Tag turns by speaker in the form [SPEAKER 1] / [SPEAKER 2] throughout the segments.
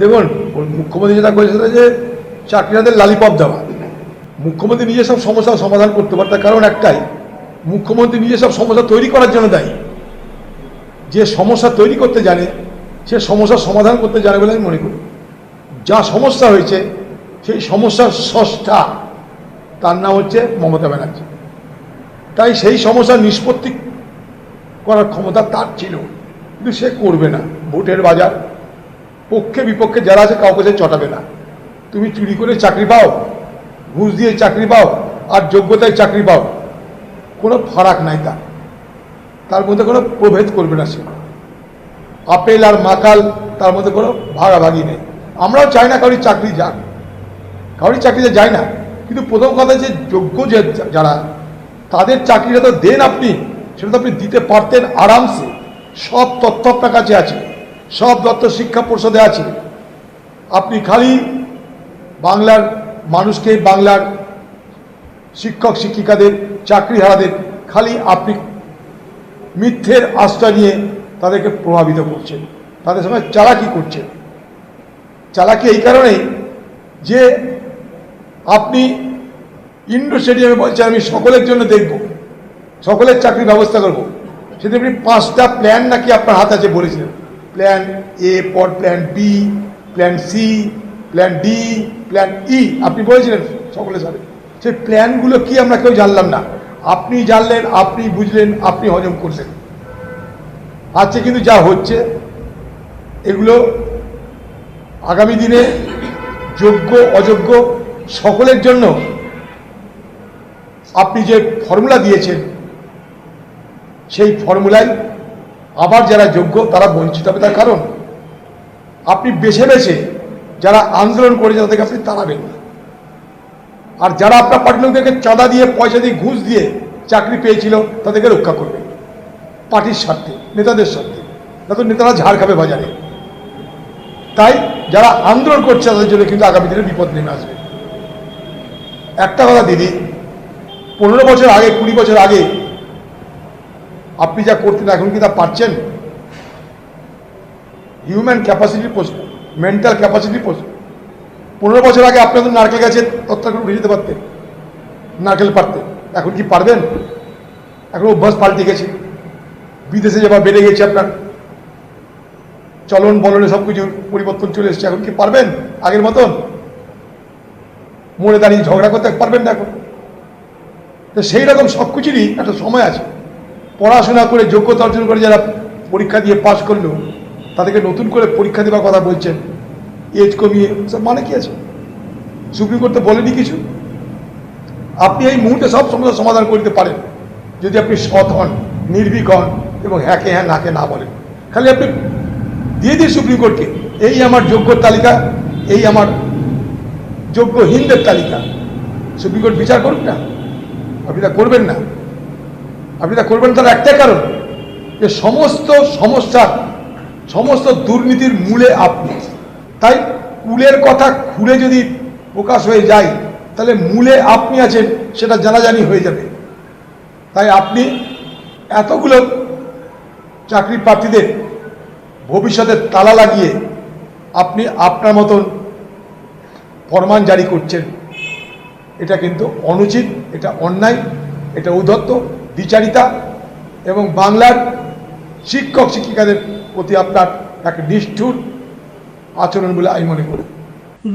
[SPEAKER 1] দেখুন মুখ্যমন্ত্রী যেটা করেছে যে চাকরিয়াদের লালিপপ দেওয়া। মুখ্যমন্ত্রী নিজে সব সমস্যার সমাধান করতে পারে কারণ একটাই, মুখ্যমন্ত্রী নিজে সব সমস্যা তৈরি করার জন্য দায়ী। যে সমস্যা তৈরি করতে জানে, সে সমস্যার সমাধান করতে জানে বলে আমি মনে করি। যা সমস্যা হয়েছে, সেই সমস্যার স্রষ্টা তার নাম হচ্ছে মমতা ব্যানার্জি। তাই সেই সমস্যার নিষ্পত্তি করার ক্ষমতা তার ছিল, কিন্তু সে করবে না। ভোটের বাজার পক্ষে বিপক্ষে যারা আছে কাউকে সে চটাবে না। তুমি চুরি করে চাকরি পাও, ঘুষ দিয়ে চাকরি পাও, আর যোগ্যতায় চাকরি পাও, কোনো ফারাক নাই তার। তার মধ্যে কোনো প্রভেদ করবে না সে। আপেল আর মাকাল তার মধ্যে কোনো ভাগাভাগি নেই। আমরাও চাই না কারোর চাকরি যাক। কারোর চাকরিতে যায় না। কিন্তু প্রথম কথা যে যোগ্য যে যারা, তাদের চাকরিটা তো দেন আপনি, সেটা তো আপনি দিতে পারতেন আরামসে। সব তথ্য আপনার কাছে আছে। সব দত্ত শিক্ষা পরিষদে আছে। আপনি খালি বাংলার মানুষকে, বাংলার শিক্ষক, শিক্ষিকাদের চাকরি হারাদের খালি আপনি মিথ্যের আশ্রয় নিয়ে তাদেরকে প্রভাবিত করছেন। তাদের সঙ্গে চালাকি করছেন। চালাকি এই কারণেই যে আপনি ইন্ডো স্টেডিয়ামে বলছেন, আমি সকলের জন্য দেখব, সকলের চাকরির ব্যবস্থা করব। সেটা আপনি পাঁচটা প্ল্যান নাকি আপনার হাত আছে বলেছিলেন। প্ল্যান এ পর plan B plan C plan D plan E আপনি বলেছিলেন সকলের সাথে সেই প্ল্যানগুলো কি আমরা কেউ জানলাম না। আপনি জানলেন, আপনি বুঝলেন, আপনি হজম করলেন আজকে কিন্তু যা হচ্ছে, এগুলো আগামী দিনে যোগ্য, অযোগ্য সকলের জন্য আপনি যে ফর্মুলা দিয়েছেন, সেই ফর্মুলায় আবার যারা যোগ্য, তারা বঞ্চিত হবে। তার কারণ, আপনি বেছে বেছে যারা আন্দোলন করেছে তাদেরকে আপনি তাড়াবেন না। আর যারা আপনার পার্টির লোকদেরকে চাঁদা দিয়ে, পয়সা দিয়ে, ঘুষ দিয়ে চাকরি পেয়েছিল, তাদেরকে রক্ষা করবে পার্টির স্বার্থে, নেতাদের স্বার্থে। না তো নেতারা ঝাড় খাবে বাজারে। তাই যারা আন্দোলন করছে, তাদের জন্য কিন্তু আগামী দিনে বিপদ নেমে আসবে। একটা কথা দিদি, পনেরো বছর আগে, কুড়ি বছর আগে আপনি যা করতেন এখন কি তা পারছেন? হিউম্যান ক্যাপাসিটি প্রশ্ন মেন্টাল ক্যাপাসিটি প্রশ্ন পনেরো বছর আগে আপনি তো নারকেল গাছে তত্ত্ব করে উঠে যেতে পারতেন নারকেল পারতেন এখন কি পারবেন? এখন অভ্যাস পাল্টে গেছে, বিদেশে যাবার বেড়ে গেছে আপনার। চলন বলনে সব কিছু পরিবর্তন চলে এসছে, এখন কি পারবেন? আগের মতন? মোড়ে দাঁড়িয়ে ঝগড়া করতে পারবেন না এখন। তো সেই রকম সব কিছুরই একটা সময় আছে। পড়াশোনা করে যোগ্যতা অর্জন করে যারা পরীক্ষা দিয়ে পাশ করল, তাদেরকে নতুন করে পরীক্ষা দেওয়ার কথা বলছেন। এজ কমিয়ে, সব মানে কি আছে? সুপ্রিম কোর্ট তো বলেনি কিছু। আপনি এই মুহূর্তে সব সমস্যার সমাধান করতে পারেন, যদি আপনি সৎ হন, নির্ভীক হন এবং হ্যাঁকে হ্যাঁ নাকে না বলেন। খালি আপনি দিয়ে দিন সুপ্রিম কোর্টকে এই আমার যোগ্য তালিকা, এই আমার যোগ্য যোগ্যহীনদের তালিকা। সুপ্রিম কোর্ট বিচার করুন না, আপনি তা করবেন না। আপনি তা করবেন তার একটাই কারণ যে সমস্ত সমস্যার সমস্ত দুর্নীতির মূলে আপনি। তাই কুলের কথা খুলে যদি প্রকাশ হয়ে যায়, তাহলে মূলে আপনি আছেন, সেটা জানাজানি হয়ে যাবে। তাই আপনি এতগুলো চাকরি প্রার্থীদের ভবিষ্যতে তালা লাগিয়ে আপনি আপনার মতন ফরমান জারি করছেন। এটা কিন্তু অনুচিত, এটা অন্যায়, এটা উদ্ধত্ত দ্বিচারিতা এবং বাংলার শিক্ষক শিক্ষিকাদের প্রতি আপনার এক নিষ্ঠুর আচরণ বলে আমি মনে করি।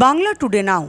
[SPEAKER 2] বাংলা টুডে নাও